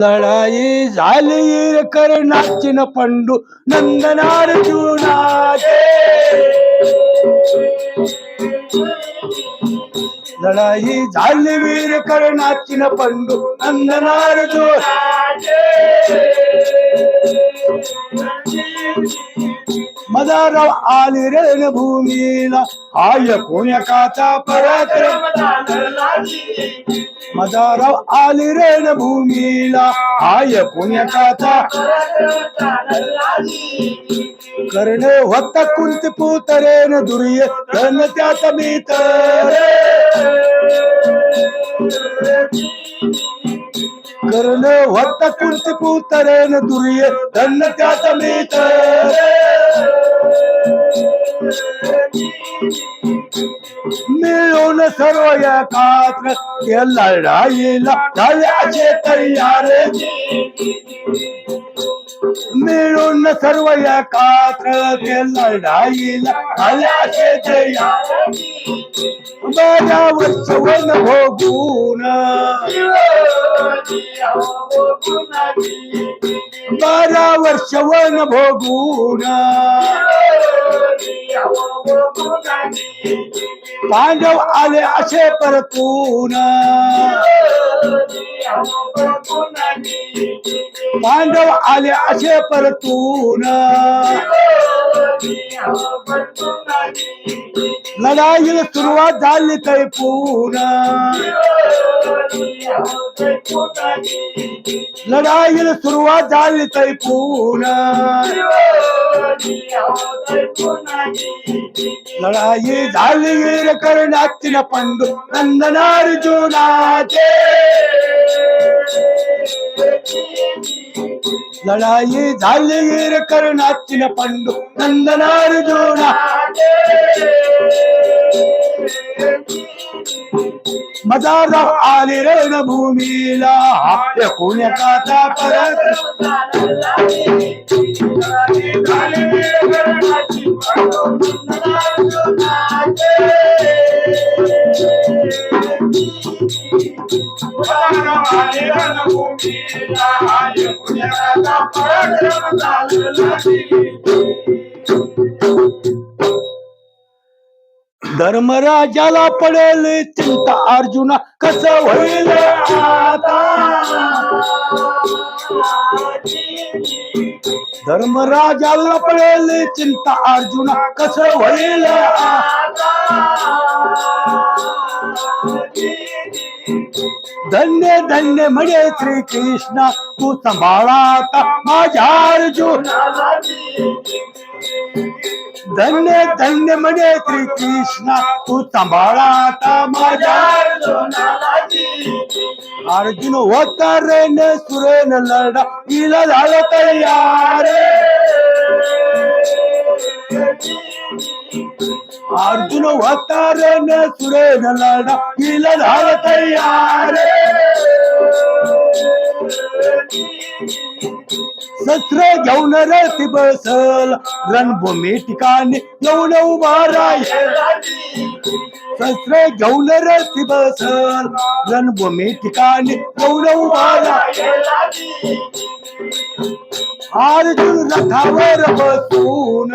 लढाई झाली कर्णाची न पंडू नंदनार्जुनाचे लढाई झाली वीर कर्णाची न पंडू नंदनार्जुन मदाराव आली रणभूमीला आय कोण्याकाचा पराक्रम. मदाराव आली रणभूमीला आय पुण्याकाचा कर्ण होता कुंत पुतरे पुतरेन दुर्य धन त्या मित्र कर्ण वत कुंत पुतरेन दुर्य धन त्या मित्र मिळून सर्व एकात्र ते लढाईला झाले तयार मिळून सर्व एकात्र ते लढाईला झाले तयार माझ्या वत्सवन भोगून बारा वर्ष वन भोगून पांडव आले असे परतून. पांडव आले असे परतून. लढाईला सुरुवात झाली तरी पूर्ण लढाईला सुरुवात झाली तै पुन्हा लढाई झाली वीर करण्याची न पंडू नंदनार्जुनाचे लढाई झाली वीर करण्याची न पंडू नंदनार्जुना मदाराव आले रणभूमीला आपल्या पुण्याचा परत धर्मराजाला पडेल चिंता अर्जुना कस होईल आता? धर्मराजाला पडेल चिंता अर्जुना कस होईल? धन्य धन्य म्हणे श्री कृष्ण तू सांभाळा माझ्या अर्जुन. धन्य धन्य म्हणे श्री कृष्ण तू सांभाळा माझ्या अर्जुन. होता रेन सुरेन लढा इला झालं तयार. अर्जुन होता रे न सुरेन लढा इला झालं तयार! शस्त्र घेऊन रथी बसल रणभूमी ठिकाणी येऊन उभा राय. शस्त्र घेऊन रथी बसल रणभूमी ठिकाणी येऊन उभा राय. अर्जुन रथावर बसून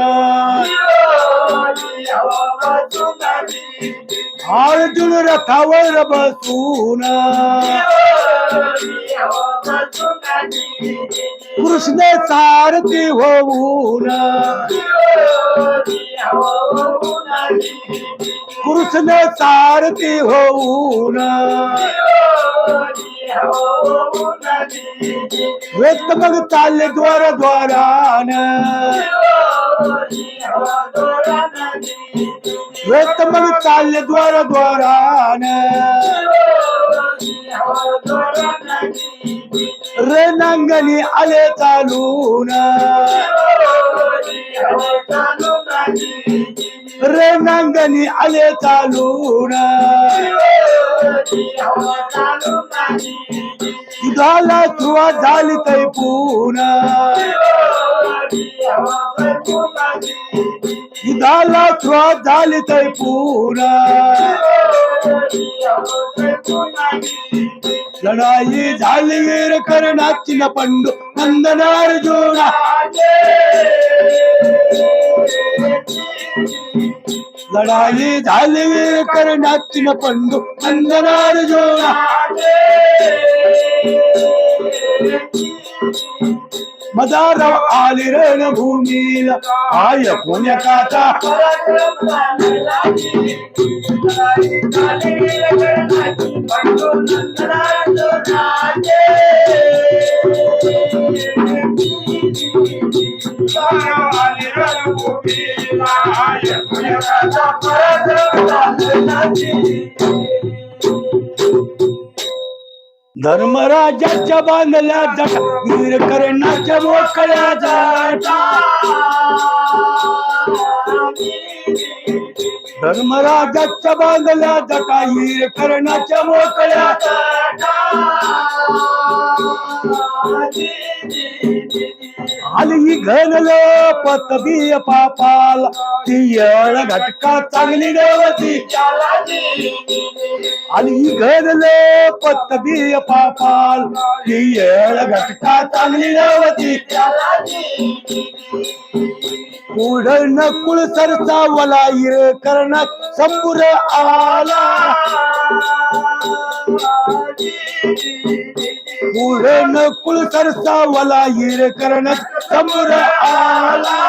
अर्जुन रथावर बसून कृष्ण सारथी होऊन कृष्ण सारथी होऊन वेत मग चालले द्वार द्वारान वेत मग चालले द्वार द्वारान रेनांगणी आले चालून रेनांगणी आले चालून. युद्धाला सुरुवात झाली तै पुन्हा युद्धाला सुरुवात झाली तै पुरा लढाई झाली वीर कर्णाची न पंडू नंदन अर्जुना लढाई झाली वीर कर्णाची न पंडू नंदन अर्जुना मदाराव आली रणभूमीला. आय पुण्य काता धर्मराजाच्या बांधल्या जाटा वीर कर्णाच्या मोकळ्या जाटा धर्मराजाच्या बांधल्या जाटा वीर कर्णाच्या मोकळ्या आली घनल पतबी पापाल. तियळ घटका चांगली देवती. आली घनल पतबी पापाल. तियळ घटका चांगली देवती. पुढ कुळ सरचा वला इर करणात संपूर आला. पुढ कुळ सरचा वला इर समोर आला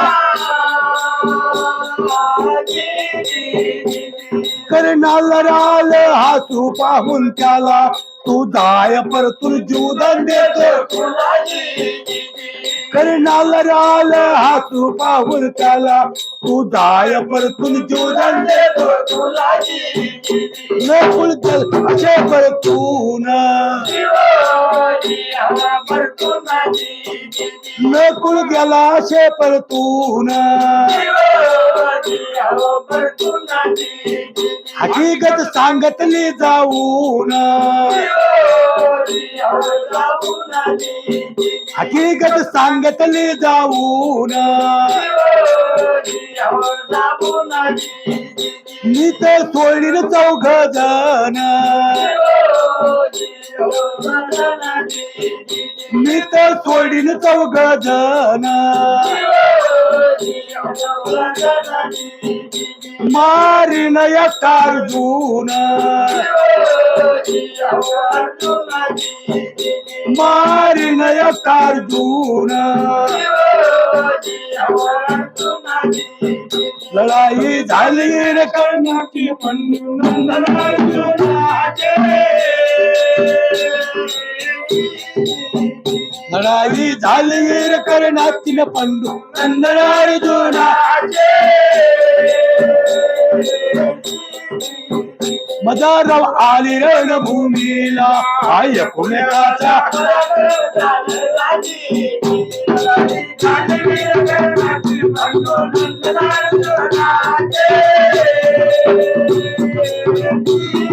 कर्णाला राल हातू पाहून त्याला तू दाय परतून जीवदान देतो. कर्णाला राल हातू पाहून त्याला तू दाय परतून जीवदान देतो. नकुळ चल असे परतून नकुळ गेला असे परतून हकीकत सांगतली जाऊन हकीकत सांगतली जाऊन मी तर सोडीन चौघ जण मी तर सोडीन चौघ जण मारीन एक अर्जुन मारीन एक अर्जुन लढाई झाली रे कर्णाची पंडू लढाई झाली वीर कर्णातील पंडू नंदन अर्जुनाचे. मदाराव आली रणभूमीला आय पुण्याचा Thank you.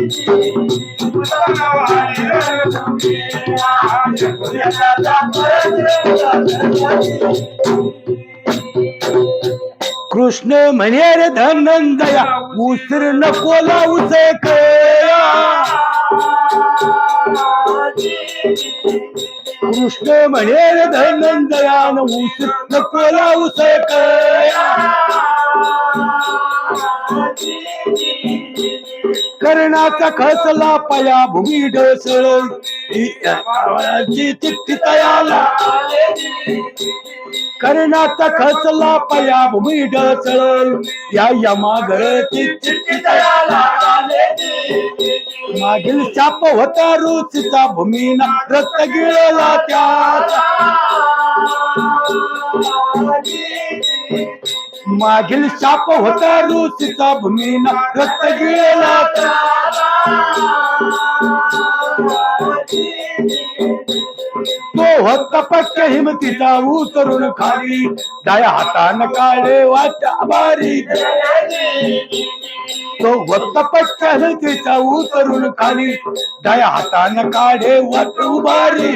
कृष्ण म्हणे रे धनंदया उसर नको लावूच कृष्ण म्हणे रे धनंदयान उसर नको लावूच कर्णाचा खसला पाया भूमी ढसळ तयाला. कर्णाचा खसला पाया भूमी ढसळ या यमागरची चिठ्ठी मागील चाप होता रुचीचा भूमीना रक्त गिळला त्याचा. मागील शाप होता ऋषीचा भूमीना. रक्त गिळला तो होता पक्क हिमतीचा उतरून खाली. डाया हातान काळे वाचा बारी तो होता पक्क हिमतीचा उतरून खाली. डाया हातान काढे वाट उभारी.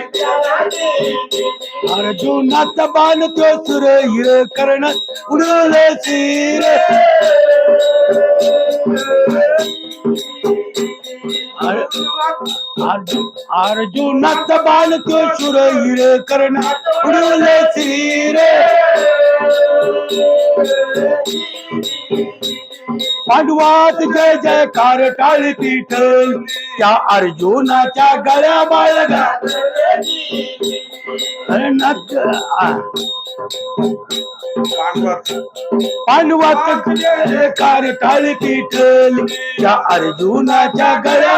अर्जुनाचा बाण तो सुर हिर कर्ण उडले सिर अर्जुन अर्जुनाचा बाण तो सुर हिर कर्ण उडले सिर पांडवात जय जयकार टाळती ठल त्या अर्जुनाच्या गळ्या बाळगा पांडवात जयकार टाळती ठल त्या अर्जुनाच्या गळ्या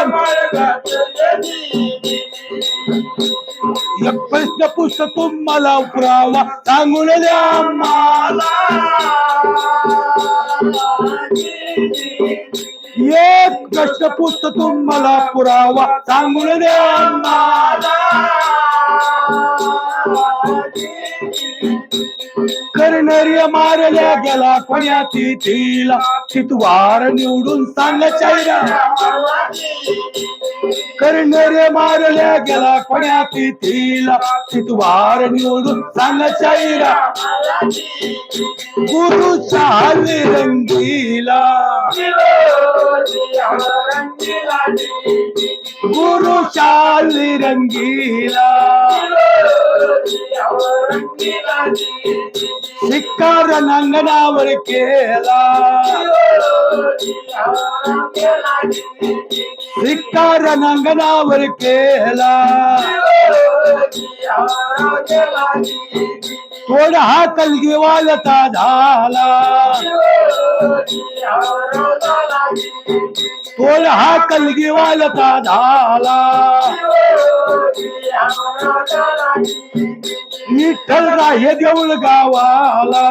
एक प्रश्न पुष्ट तुम्हाला पुरावा सांगून द्या मला एक कष्ट पुस्त तुम्हाला पुरावा सांगून द्या मला कर्णर्य मारल्या गेला कोण्या तिथीला चितवार निवडून सांग चायरा कर्णर्य मारल्या गेला कोण्या तिथीला चितवार निवडून सांग चायरा गुरु चाल रंगीला. गुरु चाल रंगीला. शिक्कार नांगणावर केला शिक्कार नांगणावर केला थोडा हा कलगीवालता झाला थोडा हा कलगीवालता झाला विठ्ठल राहे देऊळ गावाला.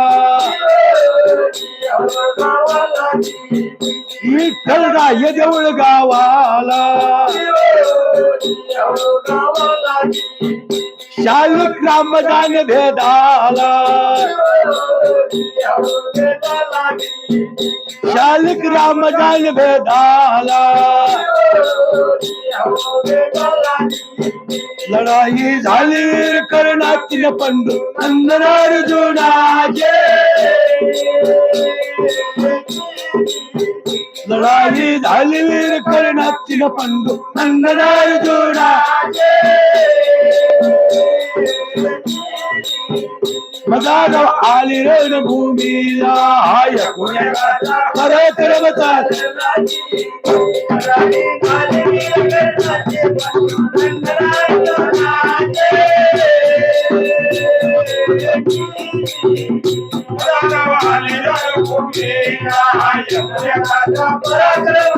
विठ्ठल राहे देऊळ गावाला. शालिक रामदान भेदाला. शालिक रामदान भेदाला. लढाई झाली वीर कर्णाची पंडू अर्जुनाचे लढाई झाली वीर कर्णाची पंडू अर्जुनाचे मदाराव आली रणभूमीला हाय. पुण्याला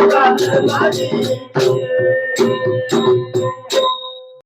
पराक्रमचा